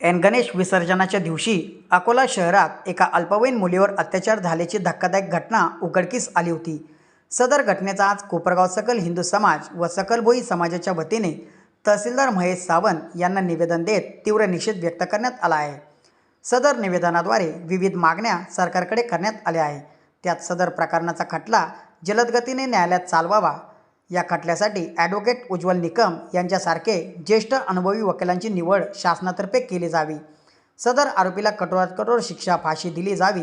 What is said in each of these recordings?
N Ganesh विसर्जनाच्या दिवशी अकोला शहरात एका अल्पवयीन मुलीवर अत्याचार झाल्याची धक्कादायक घटना उघडकीस आली होती. सदर घटनेचा आज कोपरगाव सकल हिंदू समाज व सकलभोई समाजाच्या वतीने तहसीलदार महेश सावंत यांना निवेदन देत तीव्र निषेध व्यक्त करण्यात आला आहे. सदर निवेदनाद्वारे विविध मागण्या सरकारकडे करण्यात आल्या आहे. त्यात सदर प्रकरणाचा खटला जलदगतीने न्यायालयात चालवावा या खटल्यासाठी ॲडव्होकेट उज्ज्वल निकम यांच्यासारखे ज्येष्ठ अनुभवी वकिलांची निवड शासनातर्फे केली जावी. सदर आरोपीला कठोरात कठोर शिक्षा फाशी दिली जावी.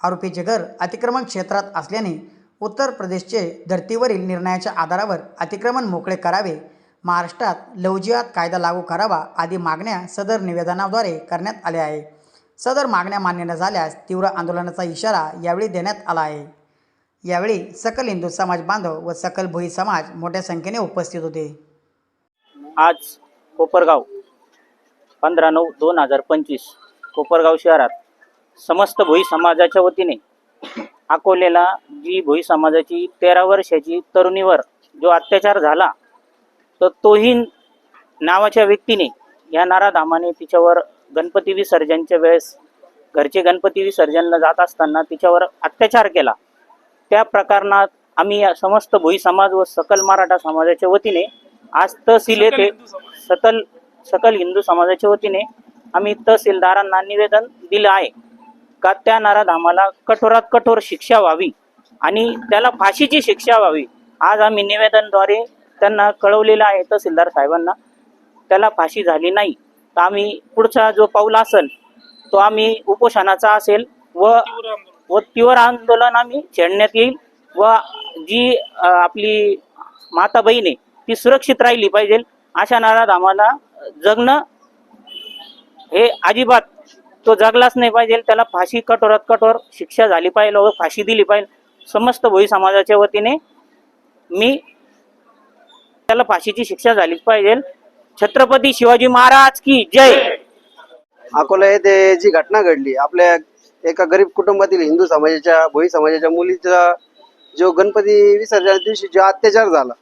आरोपीचे घर अतिक्रमण क्षेत्रात असल्याने उत्तर प्रदेशचे धर्तीवरील निर्णयाच्या आधारावर अतिक्रमण मोकळे करावे. महाराष्ट्रात लवजियात कायदा लागू करावा आदी मागण्या सदर निवेदनाद्वारे करण्यात आल्या आहे. सदर मागण्या मान्य न झाल्यास तीव्र आंदोलनाचा इशारा यावेळी देण्यात आला आहे. यावेळी सकल हिंदू समाज बांधव व सकल भोई समाज मोठ्या संख्येने उपस्थित होते. आज कोपरगाव पंधरा नऊ दोन हजार पंचवीस कोपरगाव शहरात समस्त भोई समाजाच्या वतीने अकोलेला जी भोई समाजाची तेरा वर्षाची तरुणीवर जो अत्याचार झाला तर तोही नावाच्या व्यक्तीने या नाराधामाने तिच्यावर गणपती विसर्जनच्या वेळेस घरचे गणपती विसर्जनला जात असताना तिच्यावर अत्याचार केला. त्या प्रकरणात आम्ही समस्त भोई समाज व सकल मराठा समाजाच्या वतीने आज तहसील येथे सकल सकल हिंदू समाजाच्या वतीने आम्ही तहसीलदारांना निवेदन दिलं आहे. का त्या नराधामाला कठोरात कठोर शिक्षा व्हावी आणि त्याला फाशीची शिक्षा व्हावी आज आम्ही निवेदनद्वारे त्यांना कळवलेलं आहे तहसीलदार साहेबांना त्याला फाशी झाली नाही. तर आम्ही पुढचा जो पाऊल असेल तो आम्ही उपोषणाचा असेल व व तीव्र आंदोलन आम्ही छेडण्यात येईल व जी आपली माता बहीण आहे ती सुरक्षित राहिली पाहिजे. अशा नारात आम्हाला जगणं हे अजिबात तो जगलाच नाही पाहिजे. त्याला फाशी कठोरात कठोर शिक्षा झाली पाहिजे व फाशी दिली पाहिजे. समस्त भोई समाजाच्या वतीने मी त्याला फाशीची शिक्षा झालीच पाहिजे. छत्रपती शिवाजी महाराज की जय! अकोला येथे जी घटना घडली आपल्या एका गरीब कुटुंबातील हिंदू समाजाच्या भोई समाजाच्या मुलीचा जो गणपती विसर्जनाच्या दिवशी जो अत्याचार झाला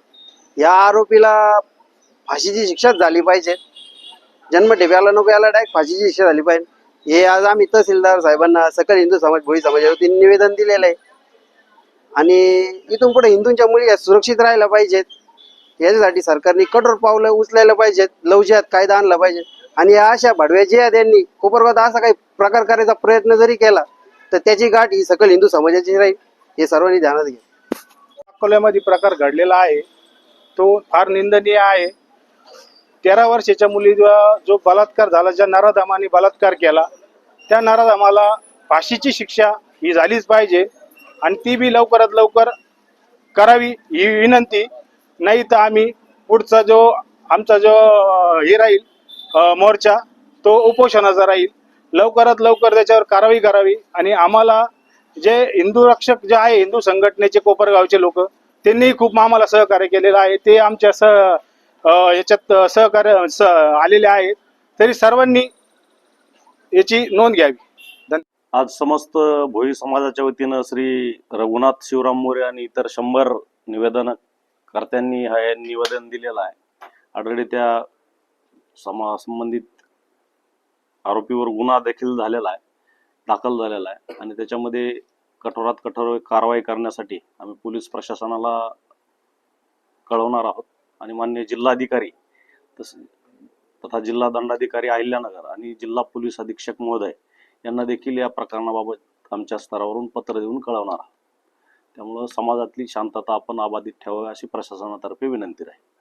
या आरोपीला फाशीची शिक्षाच झाली पाहिजे. जन्मठेप्याला नको याला डायरेक्ट फाशीची शिक्षा झाली पाहिजे. हे आज आम्ही तहसीलदार साहेबांना सकल हिंदू समाज भोई समाजाच्या वतीने निवेदन दिलेलं आहे. आणि इथून पुढे हिंदूंच्या मुली सुरक्षित राहायला पाहिजेत. याच्यासाठी सरकारने कठोर पावलं उचलायला पाहिजेत. लवजात कायदा आणला पाहिजे. आणि या अशा भडव्या जे आहेत यांनी कोपरगावात असा काही प्रकार करायचा प्रयत्न जरी केला तर त्याची गाठ ही सकल हिंदू समाजाची राहील हे सर्वांनी ध्यानात घ्या. अकोल्यामध्ये प्रकार घडलेला आहे. तो फार निंदनीय आहे. तेरा वर्षाच्या मुलीवर जो बलात्कार झाला ज्या नराधामाने बलात्कार केला त्या नराधामाला फाशीची शिक्षा ही झालीच पाहिजे आणि ती बी लवकरात लवकर करावी ही विनंती. नाही तर आम्ही पुढचा जो आमचा जो हे राहील मोर्चा तो उपोषणाचा राहील. लवकरात लवकर त्याच्यावर कारवाई करावी आणि आम्हाला जे हिंदू रक्षक जे आहे हिंदू संघटनेचे कोपरगावचे लोक त्यांनी खूप आम्हाला सहकार्य केलेलं आहे. ते आमच्या सह याच्यात सहकार्य स आलेले आहेत. तरी सर्वांनी याची नोंद घ्यावी. आज समस्त भोई समाजाच्या वतीनं श्री रघुनाथ शिवराम मोरे आणि इतर शंभर निवेदनकर्त्यांनी हे निवेदन दिलेलं आहे. ऑलरेडी त्या समा संबंधित आरोपीवर गुन्हा देखील झालेला आहे दाखल झालेला आहे. आणि त्याच्यामध्ये कठोरात कठोर कारवाई करण्यासाठी आम्ही पोलीस प्रशासनाला कळवणार आहोत. आणि मान्य जिल्हाधिकारी तस तथा जिल्हा दंडाधिकारी अहिल्यानगर आणि जिल्हा पोलीस अधीक्षक महोदय यांना देखील या प्रकरणाबाबत आमच्या स्तरावरून पत्र देऊन कळवणार आहोत. त्यामुळं समाजातली शांतता आपण अबाधित ठेवावी अशी प्रशासनातर्फे विनंती राहील.